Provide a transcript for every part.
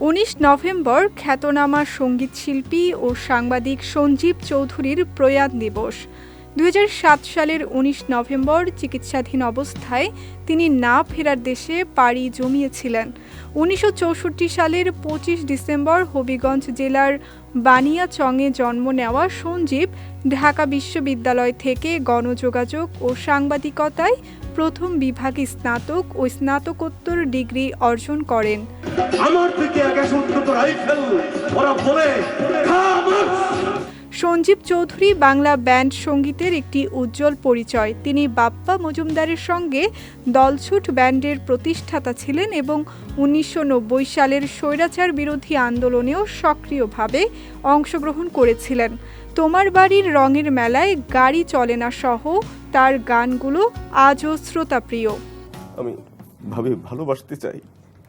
উনিশ নভেম্বর খ্যাতনামা সংগীত শিল্পী ও সাংবাদিক সঞ্জীব চৌধুরীর প্রয়াত দিবস। দু হাজার সাত সালের উনিশ নভেম্বর চিকিৎসাধীন অবস্থায় তিনি না ফেরার দেশে পাড়ি জমিয়েছিলেন। উনিশশো চৌষট্টি সালের পঁচিশ ডিসেম্বর হবিগঞ্জ জেলার বানিয়াচংয়ে জন্ম নেওয়া সঞ্জীব ঢাকা বিশ্ববিদ্যালয় থেকে গণযোগাযোগ ও সাংবাদিকতায় প্রথম বিভাগে স্নাতক ও স্নাতকোত্তর ডিগ্রি অর্জন করেন। আমার থেকে ওরা বলে, খা! সঞ্জীব চৌধুরী বাংলা ব্যান্ড সঙ্গীতের একটি উজ্জ্বল পরিচয়। তিনি বাপ্পা মজুমদারের সঙ্গে দলছুট ব্যান্ডের প্রতিষ্ঠাতা ছিলেন এবং উনিশশো নব্বই সালের স্বৈরাচার বিরোধী আন্দোলনেও সক্রিয়ভাবে অংশগ্রহণ করেছিলেন। তোমার বাড়ির রঙের মেলায় গাড়ি চলে না সহ তার গানগুলো আজও শ্রোতাপ্রিয়। আমি ভাবে, ভালোবাসতে চাই।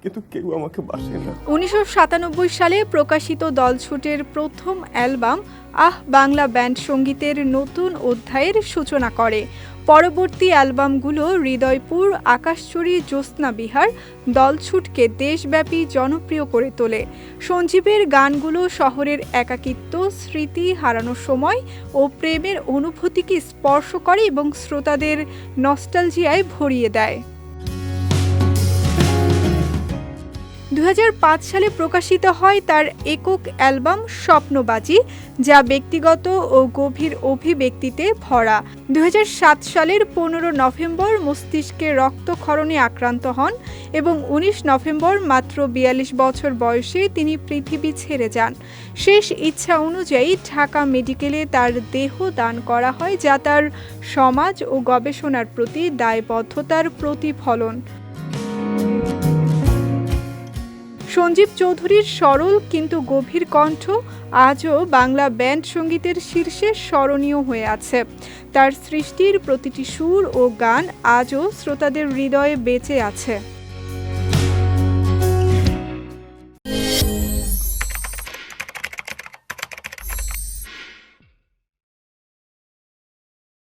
কিন্তু কেউ আমাকে বাসে না। উনিশশো সাতানব্বই সালে প্রকাশিত দলছুটের প্রথম অ্যালবাম, আহ, বাংলা ব্যান্ড সঙ্গীতের নতুন অধ্যায়ের সূচনা করে। পরবর্তী অ্যালবামগুলো হৃদয়পুর, আকাশচুরি, জ্যোৎস্না বিহার, দলছুটকে দেশব্যাপী জনপ্রিয় করে তোলে। সঞ্জীবের গানগুলো শহরের একাকিত্ব, স্মৃতি হারানোর সময় ও প্রেমের অনুভূতিকে স্পর্শ করে এবং শ্রোতাদের নস্টালজিয়ায় ভরিয়ে দেয়। সালে প্রকাশিত হয় তার একক অ্যালবাম স্বপ্নবাজি, যা ব্যক্তিগত ও গভীর অভিব্যক্তিতে ভরা। দু হাজার সাত সালের পনেরো নভেম্বর মস্তিষ্কে রক্তক্ষরণে আক্রান্ত হন এবং উনিশ নভেম্বর মাত্র বিয়াল্লিশ বছর বয়সে তিনি পৃথিবী ছেড়ে যান। শেষ ইচ্ছা অনুযায়ী ঢাকা মেডিকেলে তার দেহ দান করা হয়, যা তার সমাজ ও গবেষণার প্রতি দায়বদ্ধতার প্রতিফলন। সঞ্জীব চৌধুরীর সরল কিন্তু গভীর কণ্ঠ আজও বাংলা ব্যান্ড সঙ্গীতের শীর্ষে স্মরণীয় হয়ে আছে। তার সৃষ্টির প্রতিটি সুর ও গান আজও শ্রোতাদের হৃদয়ে বেঁচে আছে।